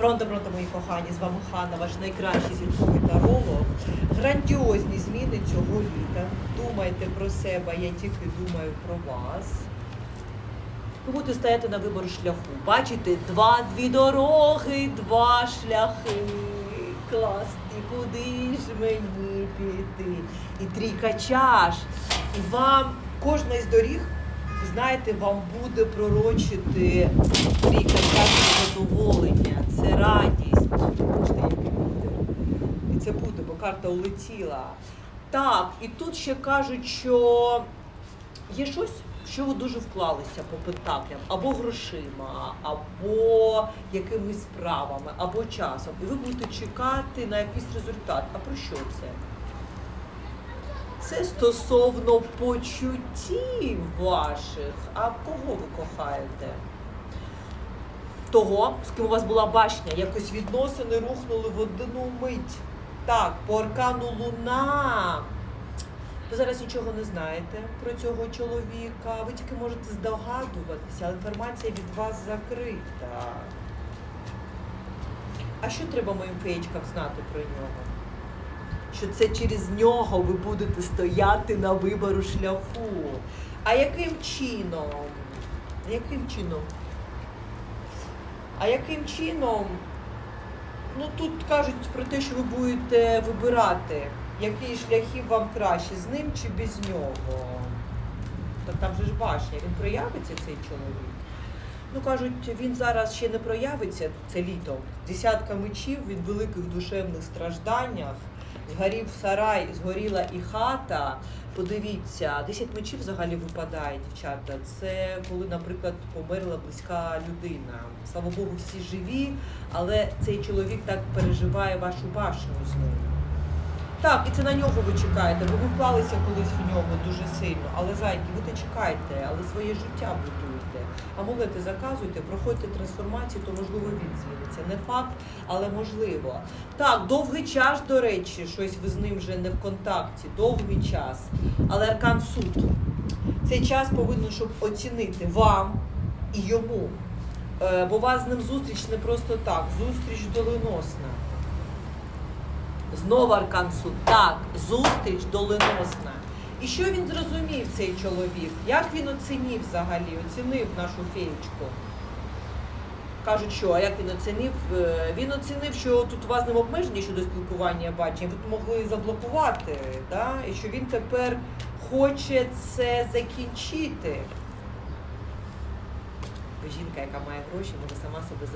Пронто, пронто, мої кохані, з вами Ханна, ваш найкращий зірковий таролог. Грандіозні зміни цього літа. Думайте про себе, я тільки думаю про вас. Ви будете стояти на вибору шляху. Бачите, два, дві дороги, два шляхи. Клас, куди ж мені піти? І трійка чаш. І вам кожна із доріг, знаєте, вам буде пророчити чаш задоволення, це радість. І це буде, бо карта улетіла. Так, і тут ще кажуть, що є щось, що ви дуже вклалися по пентаклям, або грошима, або якимись справами, або часом. І ви будете чекати на якийсь результат. А про що це? Це стосовно почуттів ваших. А кого ви кохаєте? Того, з ким у вас була башня, якось відносини рухнули в одну мить. Так, по аркану Луна. Ви зараз нічого не знаєте про цього чоловіка. Ви тільки можете здогадуватися, але інформація від вас закрита. А що треба моїм феєчкам знати про нього? Що це через нього ви будете стояти на вибору шляху. А яким чином? Яким чином? А яким чином? Ну тут кажуть про те, що ви будете вибирати, які шляхи вам краще, з ним чи без нього. Так там же ж башня, він проявиться цей чоловік. Ну кажуть, він зараз ще не проявиться це літо. Десятка мечів, він в великих душевних стражданнях. Згорів сарай, згоріла і хата. Подивіться, 10 мечів взагалі випадає, дівчата. Це коли, наприклад, померла близька людина. Слава Богу, всі живі, але цей чоловік так переживає вашу башню з ним. Так, і це на нього ви чекаєте, бо ви вклалися колись в нього дуже сильно. Але зайки, ви то чекайте, але своє життя будуєте. Амулети заказуйте, проходьте трансформацію, то можливо він зміниться. Не факт, але можливо. Так, довгий час, до речі, щось ви з ним вже не в контакті. Довгий час. Але аркан суд. Цей час повинен, щоб оцінити вам і йому. Е, Бо у вас з ним зустріч не просто так, зустріч доленосна. Знову аркан. Так, зустріч доленосна. І що він зрозумів, цей чоловік? Як він оцінив взагалі? Оцінив нашу феєчку? Кажуть, що, а як він оцінив? Е, Він оцінив, що тут у вас ним обмеження щодо спілкування я бачу, ви могли заблокувати, да? і що він тепер хоче це закінчити. Жінка, яка має гроші, може сама себе